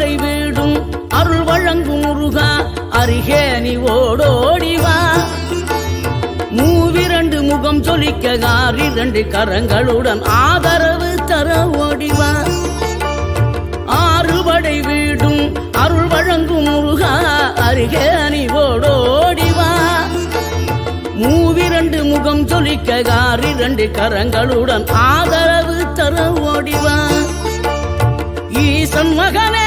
அறுபடை வீடும் அருள் வழங்கும் முருகா அருகே நீ ஓடோடிவா மூவிரண்டு முகம் சொலிக்க ஆறிரண்டு கரங்களுடன் ஆதரவு தர ஓடிவா ஆறுபடை வீடும் அருள் வழங்கும் முருகா அருகே நீ ஓடோடிவா மூவிரண்டு முகம் சொலிக்க ஆறிரண்டு கரங்களுடன் ஆதரவு தர ஓடிவா ஈசன் மகனே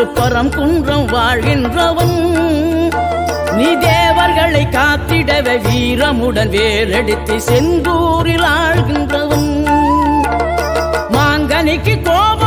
கொண்டு திருப்பரம் குன்றம் வாழ்கின்றவன். நீ தேவர்களை காத்திடவே வீரமுடன் வேலடித்து செந்தூரில் ஆழ்கின்றவன் மாங்கனிக்கு கோபம்